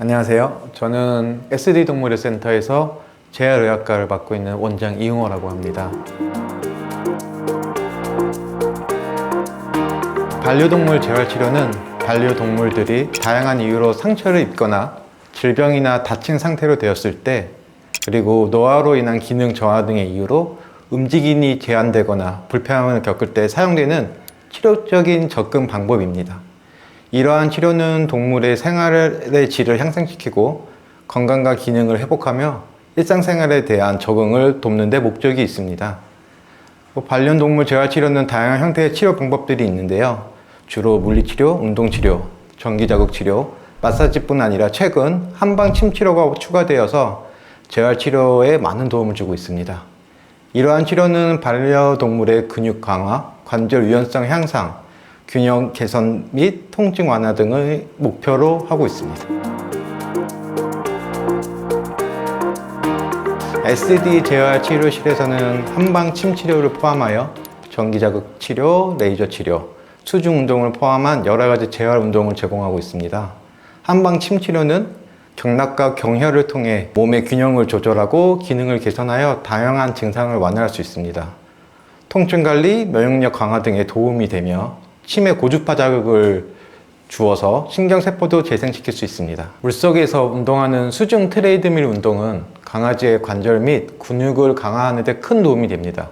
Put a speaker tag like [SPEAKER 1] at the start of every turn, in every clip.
[SPEAKER 1] 안녕하세요. 저는 SD 동물의 센터에서 재활의학과를 맡고 있는 원장 이용호라고 합니다. 반려동물 재활치료는 반려동물들이 다양한 이유로 상처를 입거나 질병이나 다친 상태로 되었을 때 그리고 노화로 인한 기능 저하 등의 이유로 움직임이 제한되거나 불편함을 겪을 때 사용되는 치료적인 접근 방법입니다. 이러한 치료는 동물의 생활의 질을 향상시키고 건강과 기능을 회복하며 일상생활에 대한 적응을 돕는 데 목적이 있습니다. 뭐 반려동물 재활치료는 다양한 형태의 치료 방법들이 있는데요. 주로 물리치료, 운동치료, 전기자극치료, 마사지뿐 아니라 최근 한방 침치료가 추가되어서 재활치료에 많은 도움을 주고 있습니다. 이러한 치료는 반려동물의 근육 강화, 관절 유연성 향상, 균형 개선 및 통증 완화 등을 목표로 하고 있습니다. SD 재활 치료실에서는 한방 침 치료를 포함하여 전기 자극 치료, 레이저 치료, 수중 운동을 포함한 여러 가지 재활 운동을 제공하고 있습니다. 한방 침 치료는 경락과 경혈을 통해 몸의 균형을 조절하고 기능을 개선하여 다양한 증상을 완화할 수 있습니다. 통증 관리, 면역력 강화 등에 도움이 되며 침에 고주파 자극을 주어서 신경세포도 재생시킬 수 있습니다. 물속에서 운동하는 수중 트레이드밀 운동은 강아지의 관절 및 근육을 강화하는 데 큰 도움이 됩니다.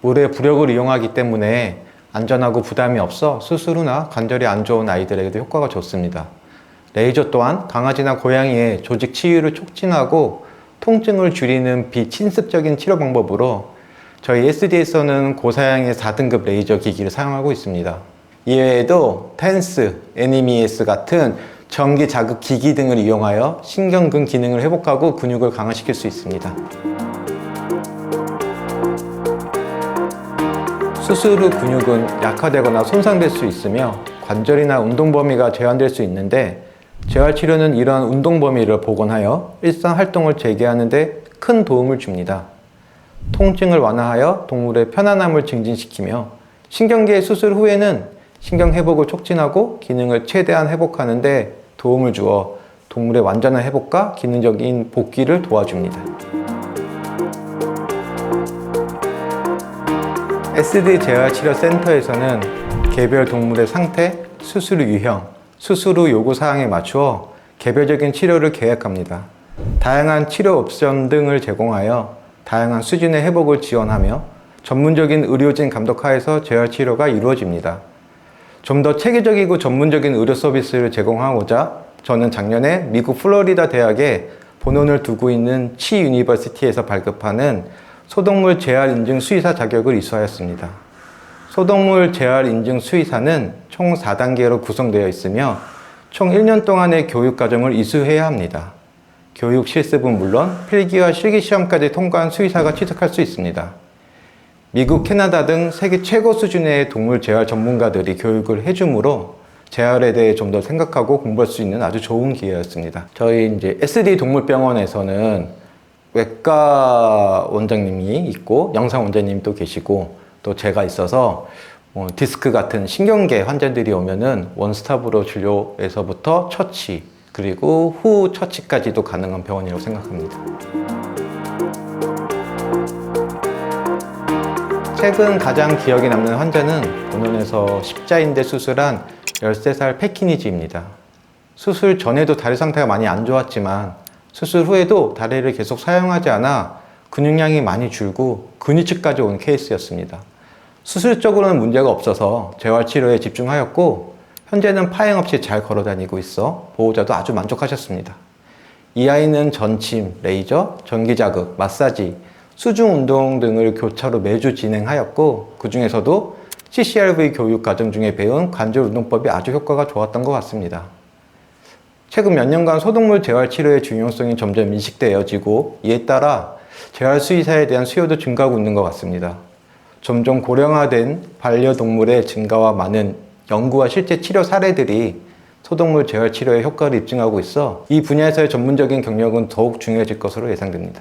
[SPEAKER 1] 물의 부력을 이용하기 때문에 안전하고 부담이 없어 수술 후나 관절이 안 좋은 아이들에게도 효과가 좋습니다. 레이저 또한 강아지나 고양이의 조직 치유를 촉진하고 통증을 줄이는 비침습적인 치료 방법으로 저희 SD에서는 고사양의 4등급 레이저 기기를 사용하고 있습니다. 이외에도 텐스, 애니미에스 같은 전기 자극 기기 등을 이용하여 신경근 기능을 회복하고 근육을 강화시킬 수 있습니다. 수술 후 근육은 약화되거나 손상될 수 있으며 관절이나 운동 범위가 제한될 수 있는데 재활 치료는 이러한 운동 범위를 복원하여 일상 활동을 재개하는 데 큰 도움을 줍니다. 통증을 완화하여 동물의 편안함을 증진시키며 신경계 수술 후에는 신경 회복을 촉진하고 기능을 최대한 회복하는 데 도움을 주어 동물의 완전한 회복과 기능적인 복귀를 도와줍니다. SD 재활치료센터에서는 개별 동물의 상태, 수술 유형, 수술 후 요구 사항에 맞추어 개별적인 치료를 계획합니다. 다양한 치료 옵션 등을 제공하여 다양한 수준의 회복을 지원하며 전문적인 의료진 감독하에서 재활치료가 이루어집니다. 좀 더 체계적이고 전문적인 의료 서비스를 제공하고자 저는 작년에 미국 플로리다 대학에 본원을 두고 있는 치 유니버시티에서 발급하는 소동물 재활 인증 수의사 자격을 이수하였습니다. 소동물 재활 인증 수의사는 총 4단계로 구성되어 있으며 총 1년 동안의 교육 과정을 이수해야 합니다. 교육 실습은 물론 필기와 실기 시험까지 통과한 수의사가 취득할 수 있습니다. 미국, 캐나다 등 세계 최고 수준의 동물 재활 전문가들이 교육을 해주므로 재활에 대해 좀 더 생각하고 공부할 수 있는 아주 좋은 기회였습니다. 저희 이제 SD 동물병원에서는 외과 원장님이 있고 영상 원장님도 계시고 또 제가 있어서 뭐 디스크 같은 신경계 환자들이 오면은 원스톱으로 진료에서부터 처치 그리고 후 처치까지도 가능한 병원이라고 생각합니다. 최근 가장 기억에 남는 환자는 본원에서 십자인대 수술한 13살 패키니지입니다. 수술 전에도 다리 상태가 많이 안 좋았지만 수술 후에도 다리를 계속 사용하지 않아 근육량이 많이 줄고 근위치까지 온 케이스였습니다. 수술적으로는 문제가 없어서 재활 치료에 집중하였고 현재는 파행 없이 잘 걸어 다니고 있어 보호자도 아주 만족하셨습니다. 이 아이는 전침, 레이저, 전기 자극, 마사지, 수중 운동 등을 교차로 매주 진행하였고 그 중에서도 CCRV 교육 과정 중에 배운 관절 운동법이 아주 효과가 좋았던 것 같습니다. 최근 몇 년간 소동물 재활 치료의 중요성이 점점 인식되어지고 이에 따라 재활 수의사에 대한 수요도 증가하고 있는 것 같습니다. 점점 고령화된 반려동물의 증가와 많은 연구와 실제 치료 사례들이 소동물 재활 치료의 효과를 입증하고 있어 이 분야에서의 전문적인 경력은 더욱 중요해질 것으로 예상됩니다.